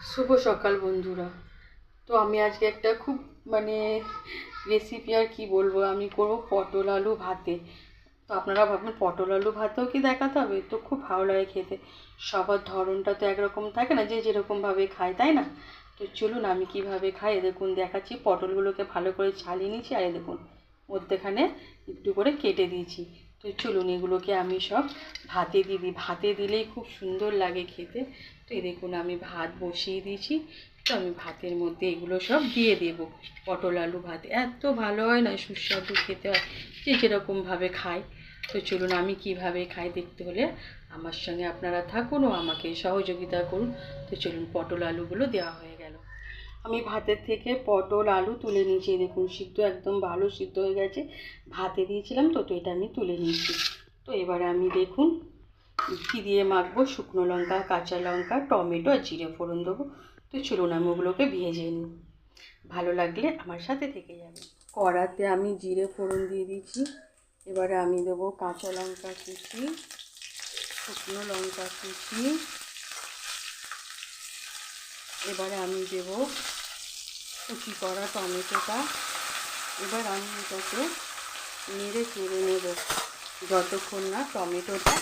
শুভ সকাল বন্ধুরা। তো আমি আজকে একটা খুব মানে রেসিপি আর কি বলব, আমি করব পটল আলু ভাতে। তো আপনারা ভাববেন পটল আলু ভাতেও কি দেখাতে হবে? তো খুব ভালো লাগে খেতে। সবার ধরনটা তো একরকম থাকে না, যে যেরকমভাবে খায়, তাই না? তো চলুন আমি কীভাবে খাই দেখুন, দেখাচ্ছি। পটলগুলোকে ভালো করে ছালিয়ে নিয়েছি, আর দেখুন, মধ্যেখানে একটু করে কেটে দিয়েছি। তো চলুন এগুলোকে আমি সব ভাতে দিয়ে দিই। ভাতে দিলেই খুব সুন্দর লাগে খেতে। তো এই দেখুন আমি ভাত বসিয়ে দিয়েছি। তো আমি ভাতের মধ্যে এগুলো সব দিয়ে দেব। পটল আলু ভাত। এত ভালো হয় না, সুস্বাদু খেতে হয়। যে যেরকমভাবে খায়। তো চলুন আমি কীভাবে খাই দেখতে হলে আমার সঙ্গে আপনারা থাকুন ও আমাকে সহযোগিতা করুন। তো চলুন পটল আলুগুলো দেওয়া হয়ে আমি ভাতের থেকে পটল, আলু তুলে নিয়েছি। দেখুন, সিদ্ধ একদম ভালো সিদ্ধ হয়ে গেছে। ভাতে দিয়েছিলাম তো তো এটা আমি তুলে নিয়েছি। তো এবারে আমি দেখুন, কী দিয়ে মাখবো? শুকনো লঙ্কা, কাঁচা লঙ্কা, টমেটো আর জিরে ফোড়ন দেবো। তো চলুন, আমি ওগুলোকে ভেজে নিই। ভালো লাগলে আমার সাথে থেকে যাবে। কড়াতে আমি জিরে ফোড়ন দিয়ে দিচ্ছি এবারে আমি দেবো কাঁচা লঙ্কা কুচি, শুকনো লঙ্কা কুচি এবারে আমি দেব কুচি করা টমেটোটা। এবার আমি এটাকে নেড়ে চেড়ে নেব। যতক্ষণ না টমেটোটা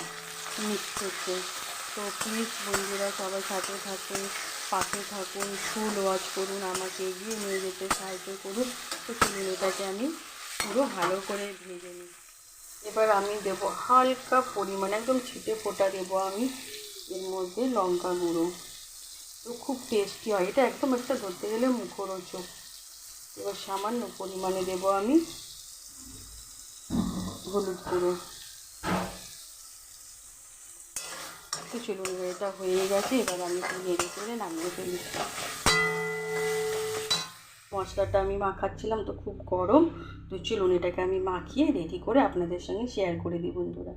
মিক্স হচ্ছে। তো প্লিজ বন্ধুরা সবাই সাথে থাকুন, পাশে থাকুন, ফুল ওয়াচ করুন, আমাকে এগিয়ে নিয়ে যেতে সাহায্য করুন। তো চলুন এটাকে আমি পুরো ভালো করে ভেজে নিই। এবার আমি দেব হালকা পরিমাণে, একদম ছিটে ফোটা দেবো আমি। এর মধ্যে লঙ্কা গুঁড়ো। তো খুব টেস্টি হয়। এটা একদম একটা ধরতে গেলে মুখরোচক। এবার সামান্য পরিমাণে দেব আমি হলুদ গুঁড়ো। তো চলুন এটা হয়ে গেছে। এবার আমি একটু নেড়ে করে নামিয়ে ফেলি। মশলাটা আমি মাখাচ্ছিলাম তো খুব গরম। তো চলুন এটাকে আমি মাখিয়ে রেডি করে আপনাদের সঙ্গে শেয়ার করে দিই বন্ধুরা।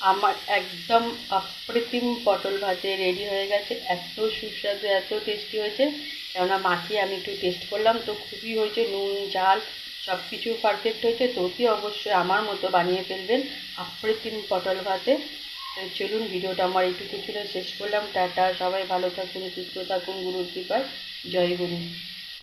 আমার একদম অপ্রতিম পটল ভাজে রেডি হয়ে গেছে। এত সুস্বাদু, এত টেস্টি হয়েছে। কেননা মাখিয়ে আমি একটু টেস্ট করলাম তো খুবই হয়েছে। নুন ঝাল সব কিছু পারফেক্ট হয়েছে। তো অতি অবশ্যই আমার মতো বানিয়ে ফেলবেন অপ্রতিম পটল ভাতে। চলুন, ভিডিওটা আমার একটু ছিল। শেষ করলাম। টাটা, সবাই ভালো থাকুন, সুস্থ থাকুন, গুরুর কৃপায়। জয় গুরু।